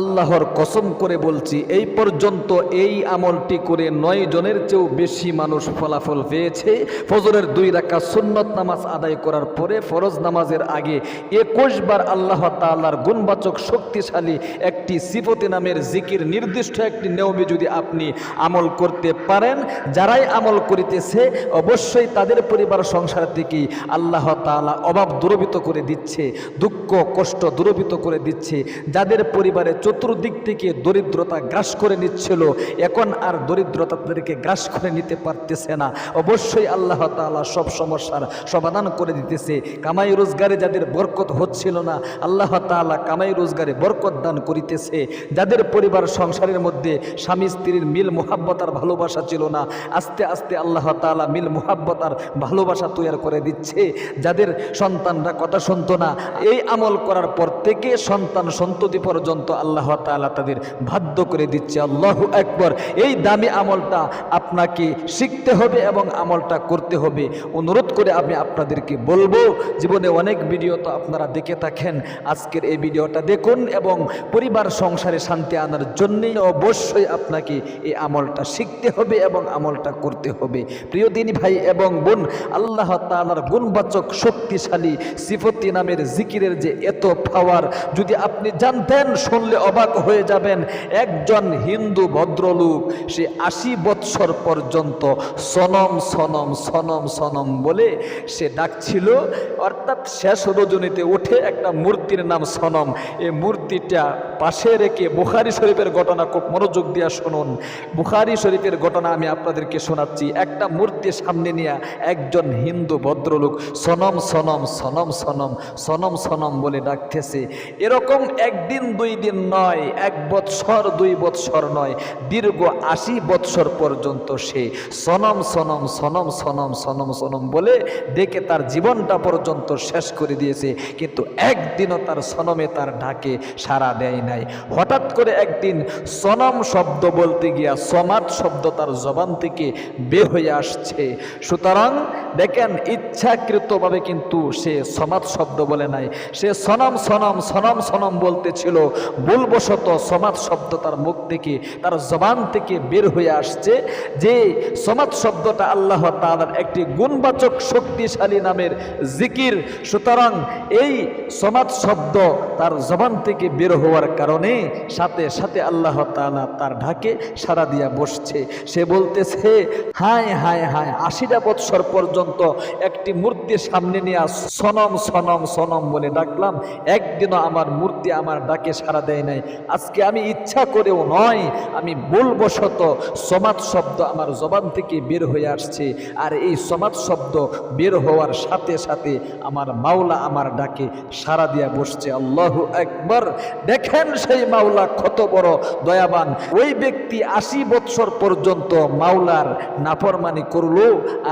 আল্লাহর কসম করে বলছি, এই পর্যন্ত এই আমলটি করে নয় জনের চেয়েও বেশি মানুষ ফলাফল পেয়েছে। ফজরের দুই রাখা সুন্নত নামাজ আদায় করার পরে ফরজ নামাজের আগে একুশ বার আল্লাহ তাআলার গুণবাচক শক্তিশালী একটি সিফতি নামের জিকির, নির্দিষ্ট একটি নিয়মে যদি আপনি আমল করতে পারেন, যারাই আমল করিতেছে, অবশ্যই তাদের পরিবার সংসার থেকেই আল্লাহ তাআলা অভাব দূরবিত করে দিচ্ছে, দুঃখ কষ্ট দূরবিত করে দিচ্ছে। যাদের পরিবারে চতুর্দিক থেকে দরিদ্রতা গ্রাস করে নিচ্ছিল। এখন আর দরিদ্রতা তাদেরকে গ্রাস করে নিতে পারতেছে না। অবশ্যই আল্লাহ তাআলা সব সমস্যার সমাধান করে দিতেছে। কামাই রোজগারে যাদের বরকত হচ্ছিল না, আল্লাহ তাআলা কামাই রোজগারে বরকত দান করিতেছে। যাদের পরিবার সংসারের মধ্যে স্বামী স্ত্রীর মিল মোহাব্বত আর ভালোবাসা ছিল না, আস্তে আস্তে আল্লাহ তাআলা মিল মোহাব্বত আর ভালোবাসা তৈরি করে দিচ্ছে। যাদের সন্তানরা কথা শুনতো না, এই আমল করার পর থেকে সন্তান সন্ততি পর্যন্ত আল্লাহ তাআলা তাদের বাধ্য করে দিচ্ছে। আল্লাহ একবার এই দামি আমলটা আপনাকে শিখতে হবে এবং আমলটা করতে হবে। অনুরোধ করে আমি আপনাদেরকে বলব, জীবনে অনেক ভিডিও তো আপনারা দেখে থাকেন। আজকের এই ভিডিওটা দেখুন এবং পরিবার সংসারে শান্তি আনার জন্যে অবশ্যই আপনাকে এই আমলটা শিখতে হবে এবং আমলটা করতে হবে। প্রিয় দিনী ভাই এবং বোন, আল্লাহ তালার গুণবাচক শক্তিশালী সিফতি নামের জিকিরের যে এত পাওয়ার যদি আপনি জানতেন, শুনলে অবাক হয়ে যাবেন, একজন হিন্দু ভদ্রলোক, সে আশি বৎসর পর্যন্ত সনম সনম সনম সনম বলে সে ডাকছিল। অর্থাৎ শেষ রজনীতে উঠে একটা মূর্তির নাম সনম। এই মূর্তিটা পাশে রেখে বুখারি শরীফের ঘটনা খুব মনোযোগ দিয়া শুনুন। বুখারি শরীফের ঘটনা আমি আপনাদেরকে শোনাচ্ছি। একটা মূর্তি সামনে নিয়ে একজন হিন্দু ভদ্রলোক সনম সনম সনম সনম সনম সনম বলে ডাকতেছে। এরকম একদিন দুই দিন নয়, এক বৎসর, দুই বৎসর নয়, দীর্ঘ আশি বৎসর পর্যন্ত সে সনম সনম সনম সনম সনম সনম বলে ডেকে তার জীবনটা পর্যন্ত শেষ করে দিয়েছে। কিন্তু একদিনও তার সনমে তার ডাকে সাড়া দেয় নাই। হঠাৎ করে একদিন সনম শব্দ বলতে গিয়া সমাজ শব্দ তার জবান থেকে বের হয়ে আসছে। সুতরাং দেখেন, ইচ্ছাকৃতভাবে কিন্তু সে সমাজ শব্দ বলে নাই। সে সনম সনম সনম সনম বলতেছিল ভুলবশত সমাজ শব্দ তার মুখ থেকে, তার জবান থেকে বের হয়ে আসছে, যে সমাজ শব্দটা আল্লাহ তাআলার একটি গুণবাচক শক্তিশালী নামের জিকির। সুতরাং এই সমাজ শব্দ তার জবান থেকে বের হওয়ার কারণে সাথে সাথে আল্লাহ তাআলা তার ঢাকে সারা দিয়া বসছে। সে বলতেছে, হায় হায় হায়, আশিটা বৎসর পর্যন্ত একটি মূর্তি সামনে নিয়ে সনম সনম সনম বলে ডাকলাম। একদিনও আমার মূর্তি আমার ডাকে সারা দেয় নাই। আজকে আমি ইচ্ছা করেও নয়, আমি ভুলবশত সমাজ শব্দ আমার জবান থেকে বের হয়ে আসছে। আর এই সমাজ শব্দ বের হওয়ার সাথে সাথে আমার মাওলা আমার ডাকে সারা দিয়া বসছে, আল্লাহ একবার দেখেন সেই মাওলা কত বড় দয়াবান। ওই ব্যক্তি আশি বৎসর পর্যন্ত মাওলার নাফরমানি করল,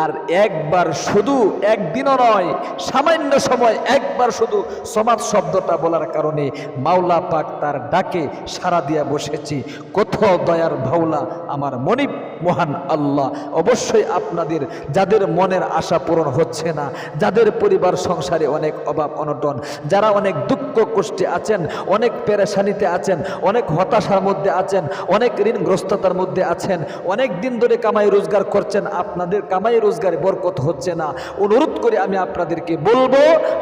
আর একবার শুধু একদিনও নয়, সামান্য সময় একবার শুধু সমাজ শব্দটা বলার কারণে মাওলা পাক তার ডাকে সারা দিয়া বসেছি। কত দয়ার ভাওলা আমার মনিব, মহান আল্লাহ। অবশ্যই আপনাদের, যাদের মনের আশা পূরণ হচ্ছে না, যাদের পরিবার সংসারে অনেক অভাব, অনটন, যারা অনেক দুঃখ কষ্টে আছেন, অনেক পেরেশানিতে আছেন, অনেক হতাশার মধ্যে আছেন, অনেক ঋণগ্রস্ততার মধ্যে আছেন, অনেক দিন ধরে কামাই রোজগার করছেন, আপনাদের কামাই রোজগারে বরকত হচ্ছে না। অনুরোধ করে আমি আপনাদেরকে বলব,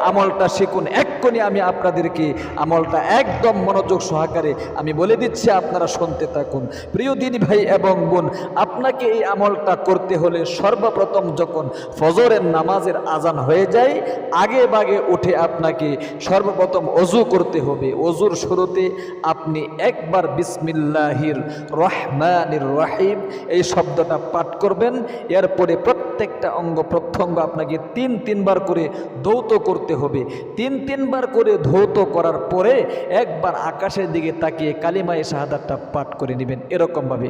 আমলটা শিখুন। এক্ষুনি আমি আপনাদেরকে আমলটা একদম মনোযোগ সহকারে আমি বলে দিচ্ছি, আপনারা শুনতে থাকুন। প্রিয় দিন ভাই এবং বোন আপনাকে এই আমলটা করতে হলে সর্বপ্রথম যখন ফজরের নামাজের আজান হয়ে যায়, আগে বাগে উঠে আপনাকে সর্বপ্রথম অজু করতে হবে। অজুর শুরুতে আপনি একবার বিসমিল্লাহির রহমানির রহিম এই শব্দটা পাঠ করবেন। এরপরে প্রত্যেকটা অঙ্গ প্রত্যঙ্গ আপনাকে তিন তিনবার করে ধৌত করতে হবে। তিন তিনবার করে ধৌত করার পরে একবার আকাশের দিকে তাকিয়ে কালিমায়ে শাহাদাতটা পাঠ করে নেবেন। এরকমভাবে।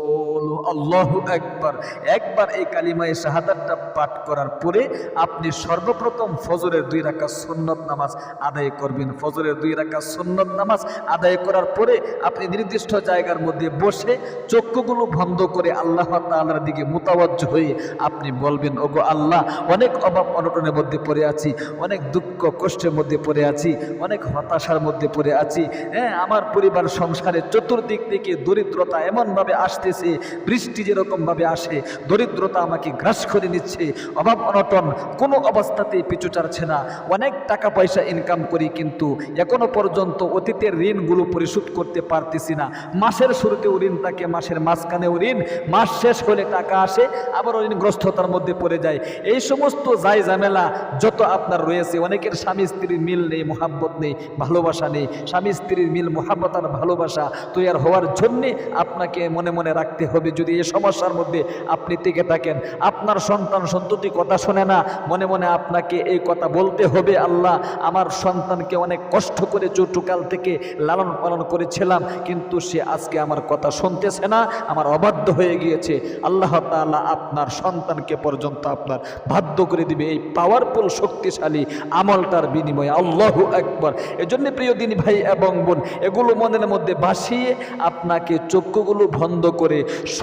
আল্লাহ একবার একবার এই কালিমায় শাহাদাতটা পাঠ করার পরে আপনি সর্বপ্রথম ফজরের দুই রাখা সুন্নত নামাজ আদায় করবেন। ফজরের দুই রাখা সুন্নত নামাজ আদায় করার পরে আপনি নির্দিষ্ট জায়গার মধ্যে বসে চক্ষুগুলো বন্ধ করে আল্লাহ তাআলার দিকে মোতাবজ্জ হয়ে আপনি বলবেন, ওগো আল্লাহ, অনেক অভাব অনটনের মধ্যে পড়ে আছি, অনেক দুঃখ কষ্টের মধ্যে পড়ে আছি, অনেক হতাশার মধ্যে পড়ে আছি। হ্যাঁ আমার পরিবার সংসারে চতুর্দিক থেকে দরিদ্রতা এমনভাবে আসতেছে বৃষ্টি যেরকমভাবে আসে, দরিদ্রতা আমাকে গ্রাস করে নিচ্ছে, অভাব অনটন কোনো অবস্থাতেই পিছু ছাড়ছে না। অনেক টাকা পয়সা ইনকাম করি কিন্তু এখনও পর্যন্ত অতীতের ঋণগুলো পরিশোধ করতে পারতেছি না। মাসের শুরুতেও ঋণ থাকে, মাসের মাঝখানেও ঋণ। মাস শেষ হলে টাকা আসে আবার ঋণগ্রস্ততার মধ্যে পড়ে যায়। এই সমস্ত যাই ঝামেলা যত আপনার রয়েছে, অনেকের স্বামী স্ত্রীর মিল নেই, মোহাব্বত নেই, ভালোবাসা নেই। স্বামী স্ত্রীর মিল, মোহাব্বত আর ভালোবাসা তৈরি হওয়ার জন্যে আপনাকে মনে মনে রাখতে হবে। যদি এই সমস্যার মধ্যে আপনি টিকে থাকেন, আপনার সন্তান সন্ততি কথা শোনে না, মনে মনে আপনাকে এই কথা বলতে হবে, আল্লাহ, আমার সন্তানকে অনেক কষ্ট করে চটুকাল থেকে লালন পালন করেছিলাম, কিন্তু সে আজকে আমার কথা শুনতেছে না, আমার অবাধ্য হয়ে গিয়েছে। আল্লাহ তাআলা আপনার সন্তানকে পর্যন্ত আপনার বাধ্য করে দিবে, এই পাওয়ারফুল শক্তিশালী আমলটার বিনিময়ে। আল্লাহ একবার এজন্য প্রিয় দিনী ভাই এবং বোন, এগুলো মনের মধ্যে ভাসিয়ে আপনাকে চক্ষুগুলো বন্ধ করে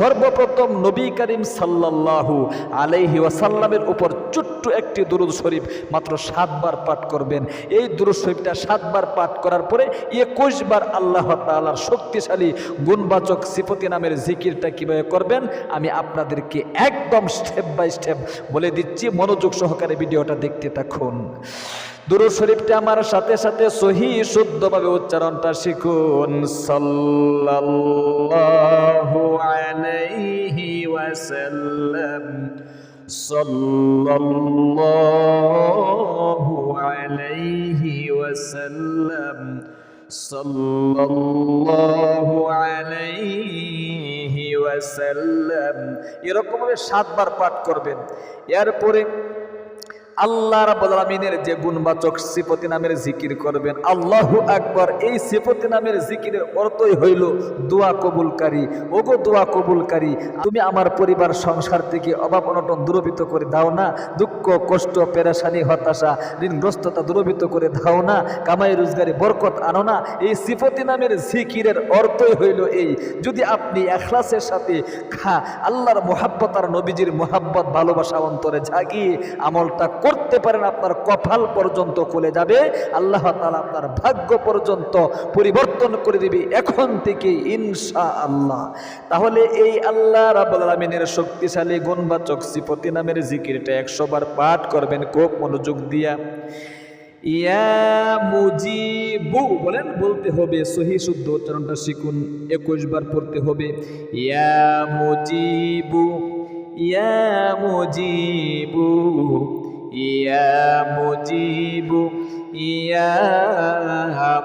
সর্বপ্রথম নবী করিম সাল্লাল্লাহু আলাইহি ওয়াসাল্লামের উপর ছোট্ট একটি দুরুদ শরীফ মাত্র সাতবার পাঠ করবেন। এই দুরুদ শরীফটা সাতবার পাঠ করার পরে একুশ বার আল্লাহ তাআলার শক্তিশালী, গুণবাচক সিপতি নামের জিকিরটা কীভাবে করবেন, আমি আপনাদেরকে একদম স্টেপ বাই স্টেপ বলে দিচ্ছি। মনোযোগ সহকারে ভিডিওটা দেখতে থাকুন। দুরুদ শরীফটা আমার সাথে সাথে সহি শুদ্ধভাবে উচ্চারণটা শিখুন। সাল্লাল্লাহু আলাইহি ওয়াসাল্লাম। সাল্লাল্লাহু আলাইহি ওয়াসাল্লাম। সাল্লাল্লাহু আলাইহি ওয়াসাল্লাম। এরকম ভাবে সাতবার পাঠ করবেন। এরপরে আল্লাহ আলামিনের যে গুণবাচক সিফতি নামের জিকির করবেন, আল্লাহু আকবার, এই সিফতি নামের জিকিরের অর্থই হইল দোয়া কবুলকারী। ওগো দোয়া কবুলকারী, তুমি আমার পরিবার, সংসার থেকে অভাব অনটন দূরবিত করে দাও না, দুঃখ, কষ্ট, পেরেশানি, হতাশা, ঋণগ্রস্ততা দূরবিত করে দাও না, কামাই রোজগারে বরকত আনো না, এই সিফতি নামের জিকিরের অর্থই হইল এই, যদি আপনি এখলাসের সাথে খা, আল্লাহর মোহাব্বত আর নবীজির মোহাব্বত, ভালোবাসা অন্তরে জাগিয়ে আমলটা করতে পারেন, আপনার কপাল পর্যন্ত খুলে যাবে। আল্লাহ তালা আপনার ভাগ্য পর্যন্ত পরিবর্তন করে দিবে এখন থেকে ইনশা আল্লাহ তাহলে এই আল্লাহ রাবুল আলমিনের শক্তিশালী, গুণবাচক সিপতি নামের জিকিরটা একশো বার পাঠ করবেন, খুব মনোযোগ দিয়া। ইয়া মুজিবু, বলেন, বলতে হবে, সহি শুদ্ধ উচ্চারণটা শিখুন, একুশ বার পড়তে হবে। ইয়া মুজিবু ইয়া মুজিবু। ইয়া মুজিবু ইয়া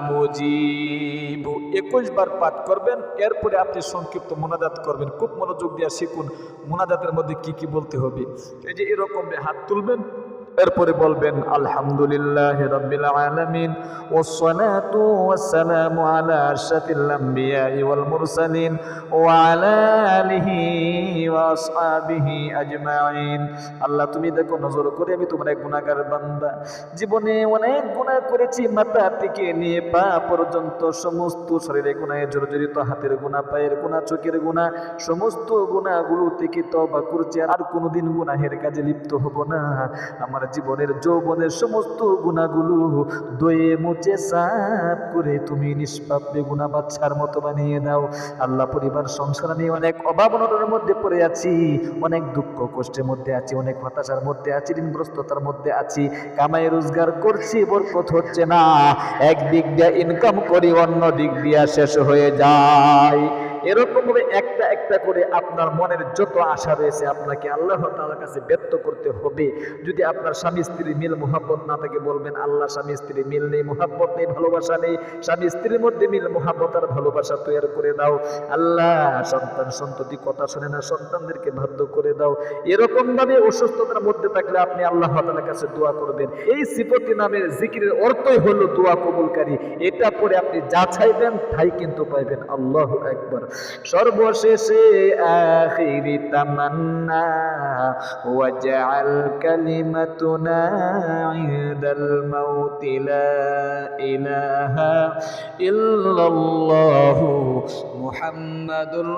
মুজিবু। একুশ বার পাঠ করবেন, এরপরে আপনি সংক্ষিপ্ত মোনাজাত করবেন। খুব মনোযোগ দিয়ে শিখুন, মোনাজাতের মধ্যে কি কি বলতে হবে। এই যে এরকম হাত তুলবেন এরপরে বলবেন, আলহামদুলিল্লাহ আল্লাহ, তুমি দেখো, নজর করে আমি তোমার এক গুনাহগার বান্দা। জীবনে অনেক গুনাহ করেছি, মাথা থেকে নিয়ে পা পর্যন্ত সমস্ত শরীরে গুনাহে জর্জরিত, হাতের গুনাহ, পায়ের গুনাহ, চোখের গুনাহ, সমস্ত গুনাহগুলো থেকে তওবা করছি আর কোনোদিন গুনাহের কাজে লিপ্ত হব না। আমার জীবনের যৌবনের সমস্ত গুণাগুলো দয়ে মুচে সাফ করে তুমি নিষ্পাপ বেগুনা বাচ্চার মতো বানিয়ে দাও। আল্লাহ পরিবার সংসার নিয়ে অনেক অভাব অনটনের মধ্যে পড়ে আছি, অনেক দুঃখ কষ্টের মধ্যে আছি, অনেক হতাশার মধ্যে আছি, ঋণগ্রস্ততার মধ্যে আছি, কামাই রোজগার করছি, বরকত হচ্ছে না। এক দিক দিয়ে ইনকাম করি, অন্য দিক দিয়ে শেষ হয়ে যায়। এরকম ভাবে একটা একটা করে আপনার মনের যত আশা রয়েছে আপনাকে আল্লাহ তাআলার কাছে ব্যক্ত করতে হবে। যদি আপনার স্বামী, স্ত্রীর মিল, মোহাব্বত না থাকে, বলবেন, আল্লাহ, স্বামী স্ত্রীর মিল নেই, মোহাব্বত নেই, ভালোবাসা নেই। স্বামী, স্ত্রীর মধ্যে মিল, মোহাব্বত আর ভালোবাসা তৈরি করে দাও। আল্লাহ, সন্তান সন্ততি কথা শোনে না, সন্তানদেরকে বাধ্য করে দাও। এরকম ভাবে অসুস্থতার মধ্যে থাকলে আপনি আল্লাহ তাআলার কাছে দোয়া করবেন। এই সিফতি নামের জিকিরের অর্থই হলো দোয়া কবুলকারী। এটা পরে আপনি যা চাইবেন, তাই কিন্তু পাইবেন। আল্লাহ একবার সর্বশেষে আখিরি তামান্না ওয়াজআল কালিমাতুনা ইনদাল মাউতি লা ইলাহা ইল্লাল্লাহু মুহাম্মাদুর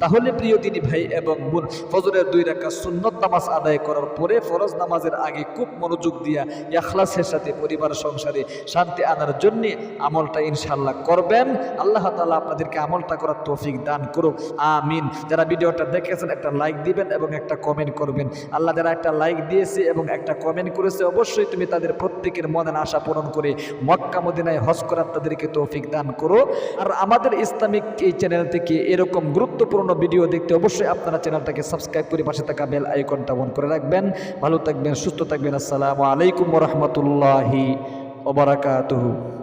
তাহলে প্রিয় দিনী ভাই এবং বোন, ফজরের দুই রাকাত সুন্নত নামাজ আদায় করার পরে ফরজ নামাজের আগে খুব মনোযোগ দিয়া ইখলাসের সাথে পরিবার সংসারে শান্তি আনার জন্য আমলটা ইনশাআল্লাহ করবেন। আল্লাহ তাআলা আপনাদেরকে আমলটা করার তৌফিক দান করুক। আমিন। যারা ভিডিওটা দেখেছেন, একটা লাইক দিবেন এবং একটা কমেন্ট করবেন। আল্লাহ যারা একটা লাইক দিয়েছে এবং একটা কমেন্ট করেছে, অবশ্যই তুমি তাদের প্রত্যেকের মনের আশা পূরণ করে মক্কা, মদিনায় হজ করার তাদেরকে তৌফিক দান করো। আর আমাদের ইসলামিক এই চ্যানেল থেকে এরকম গুরুত্বপূর্ণ ভিডিও দেখতে অবশ্যই আপনারা চ্যানেলটাকে সাবস্ক্রাইব করে পাশে থাকা বেল আইকনটা অন করে রাখবেন। ভালো থাকবেন, সুস্থ থাকবেন। আসসালামু আলাইকুম রহমতুল্লাহি ওবরাকাতুহু